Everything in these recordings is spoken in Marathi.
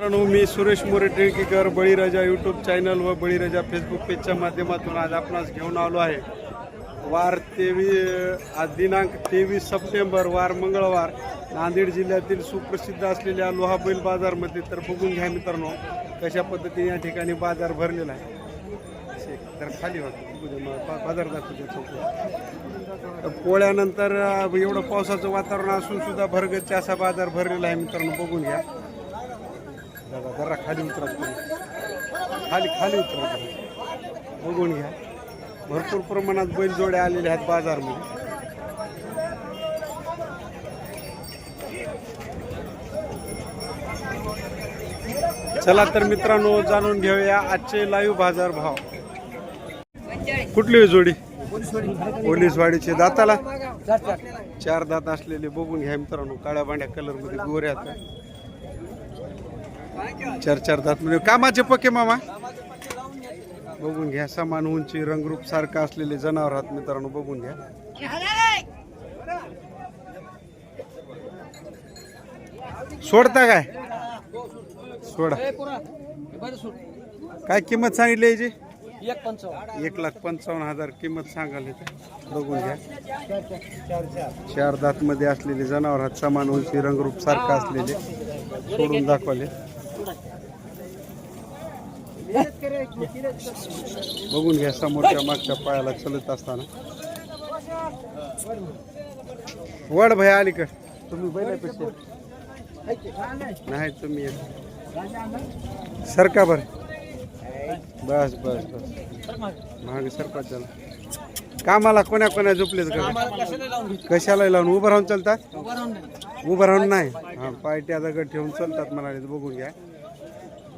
मित्रांनो मी सुरेश मोरे टिळकीकर बळीराजा यूट्यूब चॅनल व बळीराजा फेसबुक पेजच्या माध्यमातून आज आपणास घेऊन आलो आहे. वार तेवीस आज दिनांक तेवीस सप्टेंबर वार मंगळवार नांदेड जिल्ह्यातील सुप्रसिद्ध असलेल्या लोहा बैल बाजारमध्ये. तर बघून घ्या मित्रांनो कशा पद्धतीने या ठिकाणी बाजार भरलेला आहे. असे, तर खाली होतं बा- बाजार दाखवतो तर पोळ्यानंतर एवढं पावसाचं वातावरण असून सुद्धा भरगतचा असा बाजार भरलेला आहे मित्रांनो बघून घ्या. दादा जरा खाली उतरा खाली खाली उतरा बघून घ्या. भरपूर प्रमाणात बैलजोड्या आलेल्या आहेत बाजारमध्ये. चला तर मित्रांनो जाणून घेऊया आजचे लाईव्ह बाजार भाव. कुठली जोडी? पोलीसवाडीचे दाताला? चार दात असलेले. बघून घ्या मित्रांनो काळ्या बांड्या कलरमध्ये गोऱ्या चार चार दात म्हणजे कामाचे पके मामा. बघून घ्या समान उंची रंगरूप सारखं असलेले जनावर आहात मित्रांनो बघून घ्या. सोडता काय? सोडा. काय किंमत सांगितली याची? एक लाख पंचावन्न हजार किंमत सांगाल बघून घ्या. चार दात मध्ये असलेले जनावर हात समान उंची रंगरूप सारखं असलेले. सोडून दाखवले बघून घ्या समोरच्या मागच्या पायाला चलत असताना. वड भया अलीकड. तुम्ही बैलापेक्षा नाही तुम्ही सरका बर. बस बस बस. महाग सरपंच चला. कामाला कोण्या कोण्या झोपलेत का? कशाला लावून? उभं राहून चालतात? उभं राहून नाही. हा पायट्या दगड ठेवून चालतात म्हणाले बघून घ्या.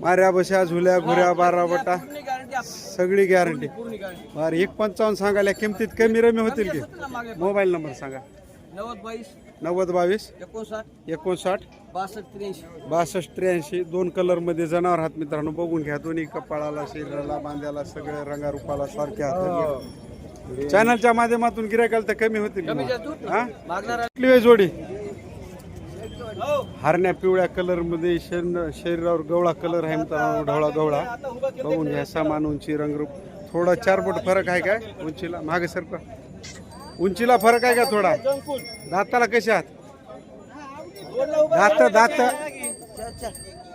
माऱ्या बशा झुल्या घुऱ्या बारा बटा. सगळी गॅरंटी बरं एक पंचावन्न सांगायला किमतीत कमी रमी होतील की? मोबाईल नंबर सांगा. नव्वद बावीस. नव्वद बावीस. एकोणसाठ. एकोणसाठ. बासष्ट त्र्याऐंशी. बासष्ट त्र्याऐंशी. दोन कलरमध्ये जनावर हात मित्रांनो. बघून घ्या. दोन्ही कपाळाला शरीराला बांध्याला सगळ्या रंगारूपाला सारखे हात चॅनलच्या माध्यमातून गिरायकाला तर कमी होतील? हा? कुठली आहे जोडी? हरण्या पिवळ्या कलरमध्ये शरीर- शरीरावर गवळा कलर आहे मित्रांनो ढवळा गवळा. बघून घ्या समान उंची रंगरूप. थोडा चार फूट फरक आहे काय उंचीला मागे सरका उंचीला फरक आहे का थोडा? दाताला कशा आहात? दात दात.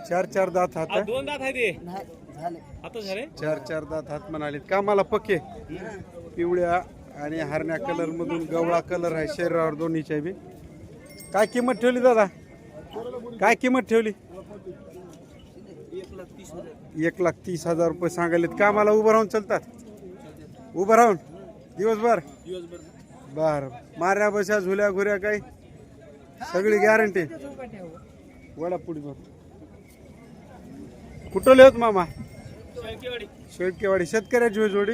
चार चार दात हात चार चार दात हात म्हणाले कामाला पक्के. पिवळ्या आणि हरण्या कलर मधून गवळा कलर आहे शरीरावर दोन्हीच्या बी. काय किंमत ठेवली दादा? काय किंमत ठेवली? एक लाख तीस हजार. रुपये सांगायलेत. कामाला उभं राहून चालतात? उभं राहून? दिवसभर? बर माऱ्या बशा झुल्या घुऱ्या काही? सगळी गॅरंटी वडा पुढे बघ. कुठं लिहत मामा? शेळकेवाडी. शेतकऱ्याची होय जोडी?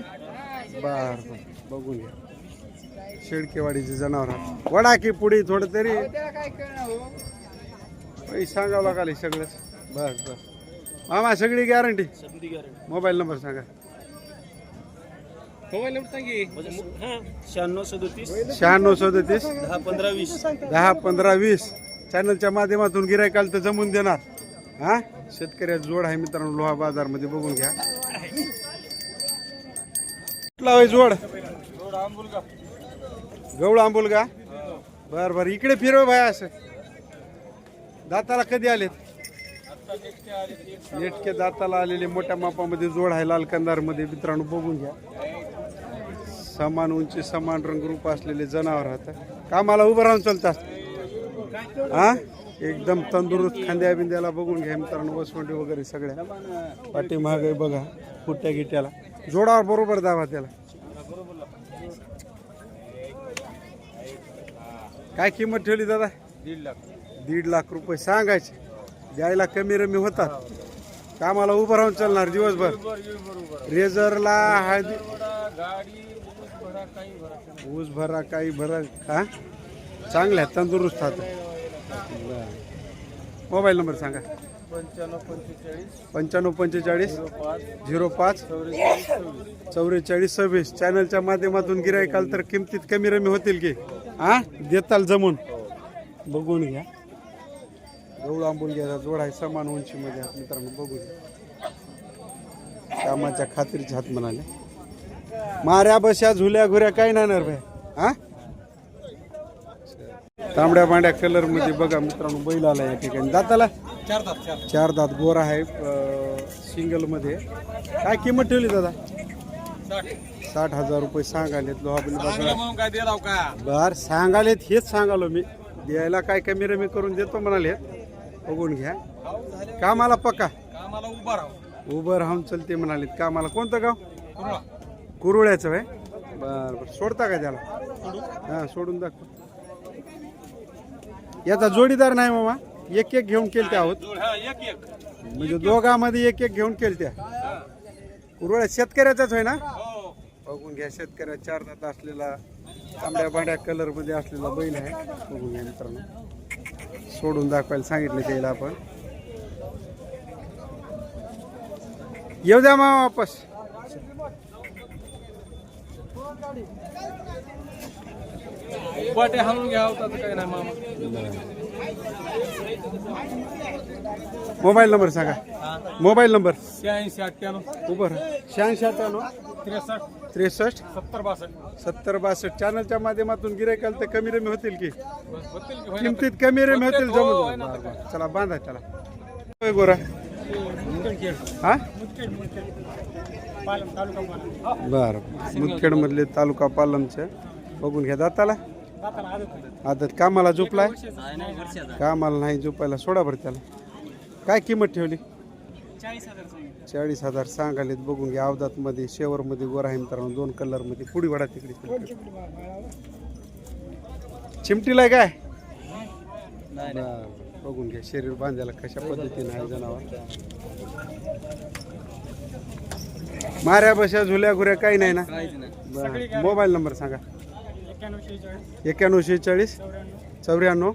बर बर. बघून घ्या. शेळकेवाडीचे जनावर वडा की पुढे थोडं तरी. पैसे सांगावं लागले सगळंच बस बस. मामा सगळी गॅरंटी मोबाईल नंबर सांगा. मोबाईल नंबर सांगे. शहाण्णव सदोतीस. शहाण्णव सदतीस. दहा पंधरा वीस. दहा पंधरा वीस. चॅनलच्या माध्यमातून गिरायकाल तर जमून देणार. हा? शेतकऱ्याचा जोड आहे मित्रांनो लोहा बाजारमध्ये बघून घ्या. कुठला होय जोड? गवळ आंबोल का बर बर. इकडे फिरव भाई असं. दाताला कधी आलेत? नेटके दाताला आलेले मोठ्या मापामध्ये जोड आहे लाल कंदार मित्रांनो बघून घ्या. समान उंची समान रंगरूप असलेले जनावर राहतात कामाला उभं राहून चालतात हा? एकदम तंदुरुस्त खांद्या बिंद्याला बघून घ्या मित्रांनो वसवंडी वगैरे सगळ्या. पाठी महागाई बघा फुट्या गिट्याला. जोडावर बरोबर दावा त्याला. काय किंमत ठेवली दादा? दीड लाख. दीड लाख रुपये सांगायचे. द्यायला कमी रमी होतात कामाला उभं राहून चालणार दिवसभर. रेझरला हळदी भरा काही भरा ऊस भरा काही भरा हा? चांगल्या तंदुरुस्त आहात मोबाईल नंबर सांगा. पंच्याण्णव पंचेचाळीस झिरो पाच चौवेचाळीस सव्वीस. चौवेचाळीस सव्वीस चॅनलच्या माध्यमातून गिरायकाल तर किमतीत कमी रमी होतील की? हा? देताल जमून. बघून घ्या. गवळा आंबोलग्याचा जोड आहे समान उंचीमध्ये आहेत मित्रांनो बघू. कामाच्या खात्रीचे हात म्हणाले. माऱ्या बशा झुल्या घुऱ्या काय नाही भाई? हा? तांबड्या बांड्या कलरमध्ये बघा मित्रांनो बैल आला या ठिकाणी. दाताला? चार तास चार दात. गोर आहे सिंगलमध्ये. काय किंमत ठेवली दादा? साठ. हजार रुपये सांगालेत का? बर सांगालेत हेच सांगालो मी. द्यायला काय कमी रमी करून देतो म्हणाले. बघून घ्या. कामाला पक्का कामाला उभा राहून चलते म्हणाले कामाला. कोणतं गाव? कुरुळ्याचं आहे बर बर. सोडता का त्याला? हां सोडून दाखव. याचा जोडीदार नाही मामा. एक एक घेऊन केलते आहोत. म्हणजे दोघांमध्ये एक एक घेऊन केलत्या. कुरुळ्या शेतकऱ्याचाच आहे ना? हो. बघून घ्या शेतकऱ्या चार दात असलेला तांबड्या बांड्या कलरमध्ये असलेला बैल आहे. बघून घ्या मित्रांनो. सोडून दाखवायला सांगितलं त्याला आपण. येऊ द्या मामा वापस. मोबाईल नंबर सांगा. Mobile number. शहाऐंशी अठ्ठ्याण्णव. उभं शहाऐंशी अठ्ठ्याण्णव. त्रेसष्ट. त्रेसष्ट? सत्तर बासष्ट. सत्तर बासष्ट. चॅनलच्या माध्यमातून गिरायकाल तर कमी रमी होतील की? किमतीत कमी रमी होतील हो, जमून. चला बांधा चला. होय गोरा. हा? बर मुदखेड. मधले तालुका पालमचे. बघून घ्या दाताला. आदत कामाला झोपलाय? कामाला नाही झोपायला सोडा बरं त्याला. काय किंमत ठेवली? चाळीस हजार सांगालेत बघून घ्या. अवदात मध्ये शेवर मध्ये गोरा आहे मित्रांनो दोन कलरमध्ये पुडी वडा तिकडे चिमटीला काय? बरं, बघून घ्या. शरीर बांधायला कशा पद्धतीने आहे जनावर. माऱ्या बशा झुल्या घुऱ्या काही नाही ना? बरं. मोबाईल नंबर सांगा. एक्क्याण्णव शेहेचाळीस. चौऱ्याण्णव.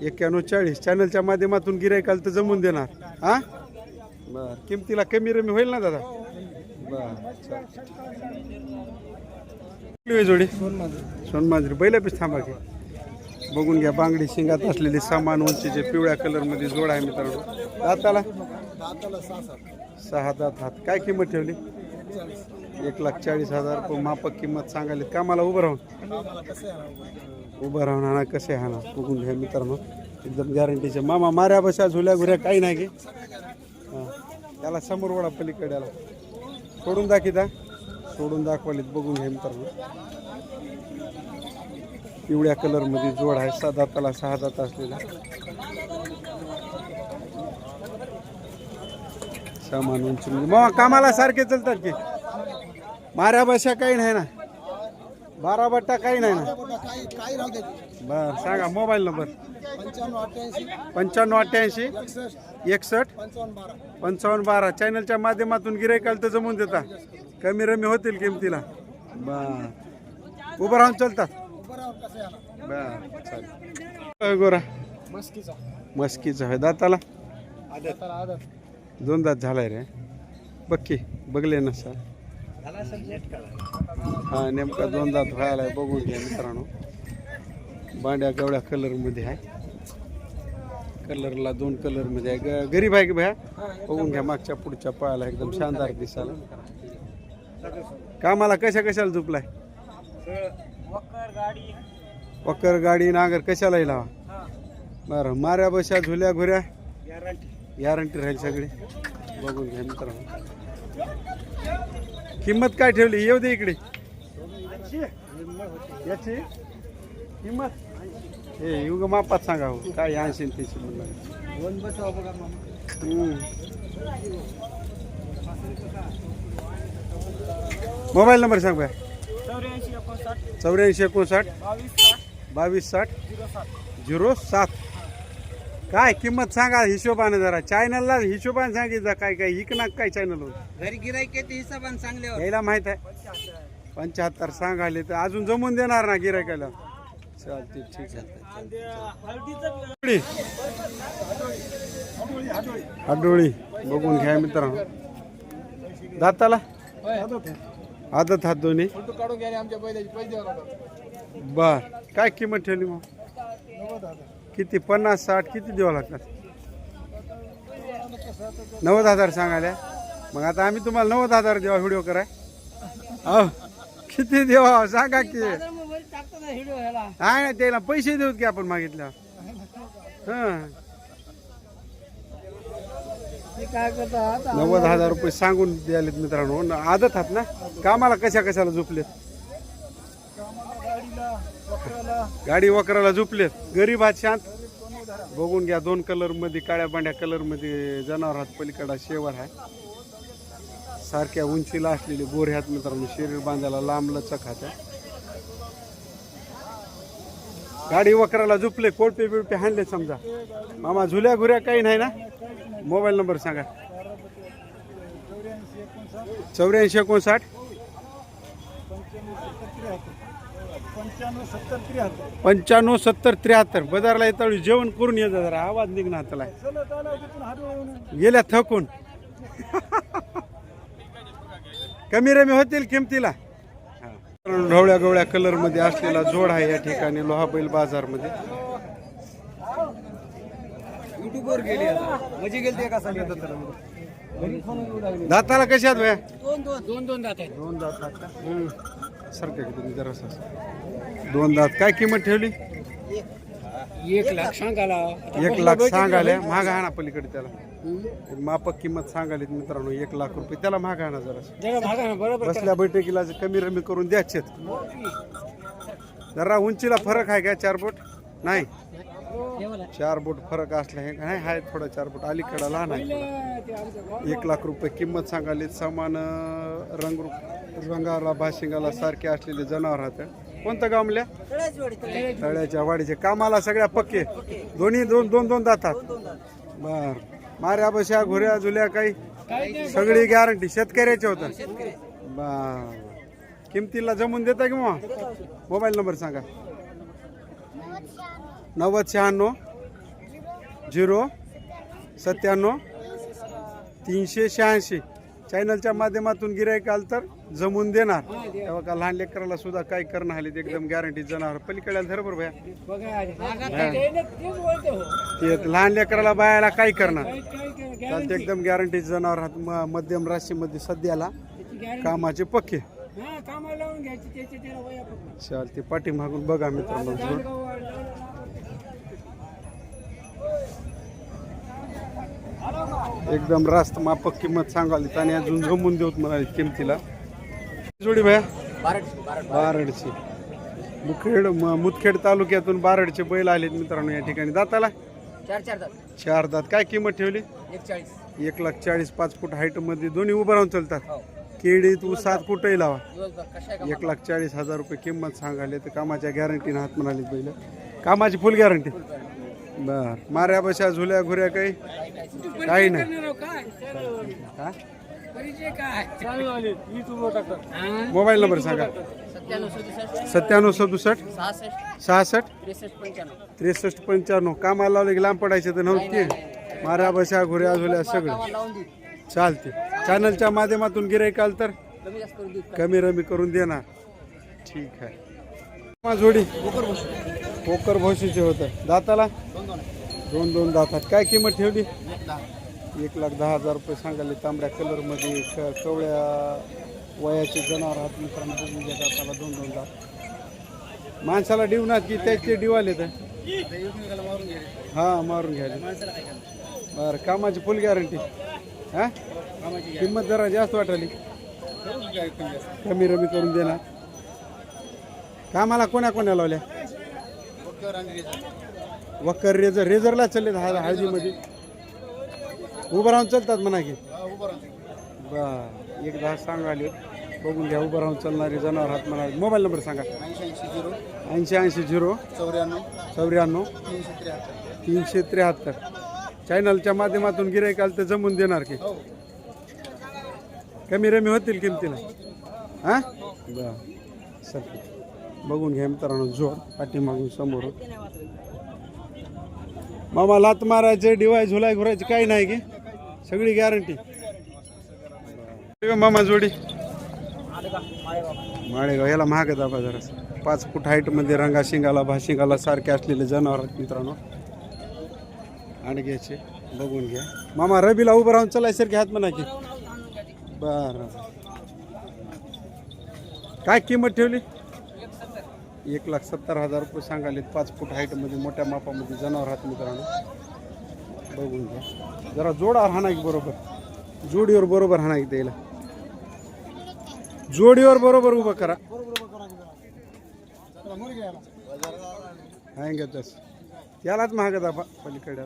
एक्क्याण्णव चाळीस. चॅनलच्या माध्यमातून गिरायकाल तर जमून देणार. हा? बर. किमतीला कमी रमी होईल ना दादा? बर जोडी? सोनमांजरी. बैलापीस थांबा की. बघून घ्या बांगडी शिंगात असलेली सामान उंचीचे पिवळ्या कलरमध्ये जोड आहे मित्रांनो. दाताला? सहा दात हात. काय किंमत ठेवली? एक लाख चाळीस हजार. रुपये मापक किंमत सांगायला कामाला उभं राहून. उभं राहून आणा कसे हाना बघून घ्या मित्रांनो. एकदम गॅरंटीचे मामा माऱ्या बशा झुल्या घुऱ्या काही नाही गे त्याला समोर वडा पलीकड्याला सोडून दाखिता सोडून दाखवालीत बघून घ्या मित्रांनो. पिवळ्या कलरमध्ये जोड आहे सहा दाताला सहा दात असलेला. सामान उंची म्हणजे मग कामाला सारखे चलतात की. माऱ्या बशा काही नाही ना. बारा बट्टा काही नाही ना. काही काही राहू दे. बर सांगा मोबाईल नंबर. पंच्याण्णव अठ्ठ्याऐंशी. पंच्याण्णव अठ्ठ्याऐंशी. एकसष्ट. एकसष्ट. पंचावन्न बारा. पंचावन्न बारा. चॅनलच्या माध्यमातून गिरायकाल तर जमून देता. कमी रमी होतील किमतीला. बर. उभं राहून चालतात कसं बर चालेल. गोरा? मस्कीचा. मस्कीचं आहे दाताला? आदत. आदत. दोन दात झालाय रे. बक्की बघले ना सर. हा नेमका दोन दात व्हायला आहे, बघून घ्या मित्रांनो. बांड्या गवळ्या कलरमध्ये आहे. कलरला दोन कलरमध्ये आहे. ग- गरीब आहे की भया? बघून घ्या मागच्या पुढच्या पायाला एकदम शानदार दिसायला. कामाला कशा कशाला झुपलाय? वकर गाडी. वक्कर गाडी नागर कशाला लावा बरं माऱ्या बशा झुल्या घुऱ्या? गॅरंटी गॅरंटी राहील सगळी. बघून घ्या मित्रांनो. किंमत काय ठेवली? येऊ दे इकडे. याची किंमत हे युग मापात सांगा हो काय ऐंशी त्याची म्हणलं. मोबाईल नंबर सांग बाय चौऱ्याऐंशी एकोणसाठ. चौऱ्याऐंशी एकोणसाठ. बावीस साठ. झिरो सात. काय किंमत सांगा हिशोबाने जरा. चॅनलला हिशोबाने सांगितलं काय काय हिकनाक काय चॅनल घरी गिरायक ते हिसाबाने चांगल्यावर यायला माहीत आहे. पंच्याहत्तर सांगाले तर अजून जमून देणार ना गिरायकाला चालते ठीक आहे. हळदीचं आडोळी बघून घ्या मित्रांनो. दाताला? आदत हात दोन्ही. बर. काय किंमत ठेवली मग? किती? पन्नास साठ किती द्यावं लागतात? नव्वद हजार सांगायला. मग आता आम्ही तुम्हाला नव्वद हजार देवा व्हिडिओ कराय. अहो किती देवा? सांगा की. नाही नाही त्याला पैसे देऊत की आपण मागितल्या हां. नव्वद हजार रुपये सांगून द्यालेत मित्रांनो. आदत आहात ना? कामाला कशा कशाला झोपलेत? गाडी वकराला झुपले गरीब आहात शांत. बघून घ्या दोन कलरमध्ये काळ्या बांड्या कलरमध्ये जनावर हात पलीकडा शेवर आहे. सारख्या उंचीला असलेले गोर ह्यात मित्रांनो शरीर बांधायला लांब लचक हात गाडी वकराला झुपले कोळपे बिळपे हाणले समजा. मामा झुल्या घुऱ्या काही नाही ना? मोबाईल नंबर सांगा. चौऱ्याऐंशी एकोणसाठ चौऱ्याऐंशी एकोणसाठ. पंच्याण्णव सत्तर त्र्याहत्तर. पंच्याण्णव सत्तर त्र्याहत्तर. बाजारला येता वेळी जेवण करून येतं जरा. आवाज निघणार त्याला. चलत आला तिथून हात वळवून गेल्या थकून. कमी रमी होतील किमतीला. ढवळ्या गवळ्या कलरमध्ये असलेला जोड आहे या ठिकाणी लोहा बैल बाजारमध्ये युट्यूबवर गेली आता. म्हणजे गेली एका सांगितलं तर दाताला कशात भया? दोन दोन. दोन दोन दात आहेत. दोन दात सारखं की तुम्ही जरासं दोन दात. काय किंमत ठेवली? एक लाख सांगाला एक लाख सांगाल्या महाग आणा पलीकडे त्याला. मापक किंमत सांगाली मित्रांनो एक लाख रुपये. त्याला महाग जरा. जरा भागा ना बरोबर बसल्या बैठकीला कमी रमी करून द्यायचे जरा उंचीला फरक आहे का चार बोट? नाही. चार बोट फरक असला हे नाही आहे थोडा चार बोट. अलीकडं लहान आहे. एक लाख रुपये किंमत सांगाली समान अं, रंग रंगाला भाशिंगाला सारखे असलेले जनावर आहेत कोणतं गाव म्हणल्या? तळ्याच्या वाडीचे. कामाला सगळ्या पक्के. दोन्ही दोन दोन दोन जातात. बर. माऱ्या बशा घुऱ्या झुल्या काही? सगळी गॅरंटी शेतकऱ्याचे होतं. बर. किमतीला जमून देता की मग? मोबाईल नंबर सांगा. नव्वद शहाण्णव झिरो सत्त्याण्णव तीनशे शहाऐंशी. चॅनलच्या माध्यमातून गिराईक आल तर जमून देणार. तेव्हा का लहान लेकराला सुद्धा काय करणं आले एकदम गॅरंटी जनावर. पलीकडे धर बरं भया. ते लहान लेकराला बायाला काय करणार. चालते एकदम गॅरंटी जनावर मध्यम राशीमध्ये सध्याला कामाचे पक्के. चालते पाठीमागून बघा मित्रांनो. एकदम रास्त मापक किंमत सांगाली. आणि अजून जमून देऊत म्हणाली किमतीला. जोडी भया? बारडची मुखेड मुदखेड तालुक्यातून बारडचे बैल आलेत मित्रांनो या ठिकाणी. दाताला? चार चार दात. चार दात. काय किंमत ठेवली? एक लाख चाळीस पाच फूट हाईटमध्ये दोन्ही उभं राहून चालतात. हो. केळी तू सात फुटही लावा एक लाख चाळीस हजार रुपये किंमत सांगाले तर कामाच्या गॅरंटीनं हात म्हणाले पहिले कामाची फुल गॅरंटी बर. माऱ्या बशा झुल्या घुऱ्या काही? काही नाही. हा? मोबाईल नंबर सांगा. सत्त्याण्णव सदुसष्ट सहासष्ट त्रेसष्ट पंच्याण्णव. कामाला लावले की लांब पडायचे तर नव्हते. माऱ्या बशा घुऱ्या झुल्या सगळं. चालते. चॅनलच्या माध्यमातून गिराईक आल तर? कमी रमी करून देणार. ठीक आहे. मा जोडी. पोकर भोशीचे होतं. दाताला? दोन दोन. दातात. काय किंमत ठेवली? एक लाख दहा हजार रुपये सांगाले तांबड्या कलरमध्ये क कवळ्या वयाचे जनावर हात मित्रांनो. बघून घ्या दाताला दोन दोन दात. माणसाला डिवणार की त्याचे डिवाले तर? हां मारून घ्यायला बरं कामाची फुल गॅरंटी. हां? किंमत जरा जास्त वाटली. कमी रमी करून देणार. कामाला कोण्या कोण्या लावल्या? वक्कर रेझर रेझरला चालले हळ हळदीमध्ये. उभं राहून चालतात म्हणा की. बर एक दहा सांगाले बघून घ्या उभं राहून चालणारे जनावर हात म्हणा मोबाईल नंबर सांगा. ऐंशी ऐंशी झिरो. चौऱ्याण्णव. तीनशे त्र्याहत्तर. चॅनलच्या माध्यमातून गिराईक आलं तर जमून देणार की. कमी रमी होतील किमतीला. हां? बर. सर बघून घ्या मित्रांनो जोर पाठीमागून समोर मामा लात मारायचे डिवाय झुलाय घुरायचे काही नाही की? सगळी गॅरंटी मामा जोडी. माळेगाव याला महाग दाबा जरा. पाच फूट हाईटमध्ये रंगा शिंगाला भाशिंगाला सारखे असलेले जनावर आहेत मित्रांनो. आणि घ्यायचे बघून घ्या. मामा रबीला उभं राहून चला सारखे हात म्हणा की. बर. काय किंमत ठेवली? एक लाख सत्तर हजार रुपये सांगाले पाच फूट हाईटमध्ये मोठ्या मापामध्ये जनावर हात मित्रांनो. बघून घ्या. जरा जोडावर हाणा की बरोबर. जोडीवर बरोबर हाणा की द्यायला जोडीवर बरोबर उभं करा. का तस. यालाच महाग दाबा पलीकडे.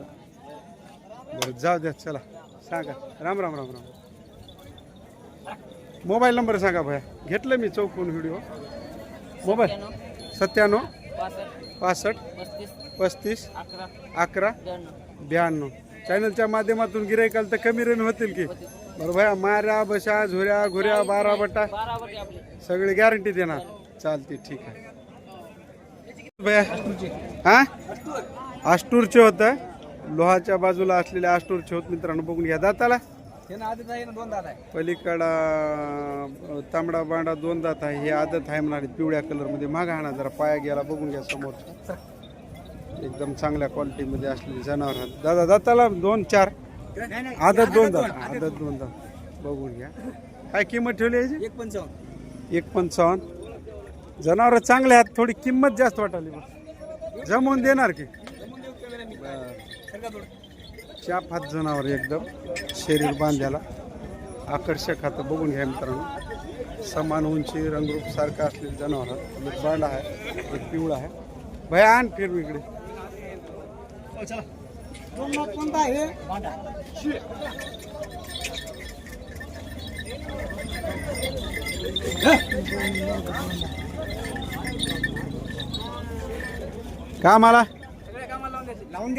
बरं जाऊ द्या चला. सांगा. राम राम राम राम. मोबाईल नंबर सांगा भया. घेतलं मी चौकून व्हिडिओ. मोबाईल. सत्त्याण्णव पासष्ट पस्तीस अकरा ब्याण्णव. चॅनलच्या माध्यमातून गिरायकाल तर कमी रेन होतील की. बरं भया माऱ्या बशा झुऱ्या घुऱ्या बारा बटा सगळी गॅरंटी देणार. चालते ठीक आहे. भया हा? आष्टूरचे होत. लोहाच्या बाजूला असलेले आष्टूरचे होत मित्रांनो बघून घ्या. दाताला. ना आधीच आहे ना दोन दात आहे. पलीकडा अं, तांबडा बांडा दोन दात आहे हे आदत आहे म्हणाले पिवळ्या कलरमध्ये. मागा हाणा जरा पाया गेला बघून घ्या समोर. एकदम चांगल्या क्वालिटीमध्ये असलेले जनावर आहेत. दादा दाताला दोन चार? आदत दोन दात आदत दोन दात. बघून घ्या. काय किंमत ठेवली याची? एक पंचावन्न. एक पंचावन्न. जनावर चांगले आहेत थोडी किंमत जास्त वाटाली बघ. जमवून देणार की? चाप हात जनावर एकदम. शरीर बांध्याला आकर्षक हात बघून घ्या मित्रांनो. समान उंची रंगरूप सारखं असलेले जनावर एक बांडा आहे. एक पिवळा आहे. भया आण फिर इकडे. कामाला?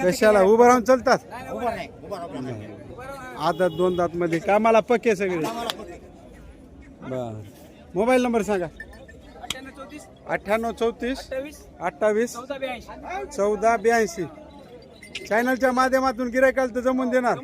कशाला? उभं राहून चालतात? उभा नाही उभा राहा. आदत दोन दात मध्ये कामाला पक्के सगळे. बर. मोबाईल नंबर सांगा. अठ्ठ्याण्णव चौतीस अठ्ठावीस चौदा ब्याऐंशी. चॅनलच्या माध्यमातून गिरायकाल तर जमून देणार.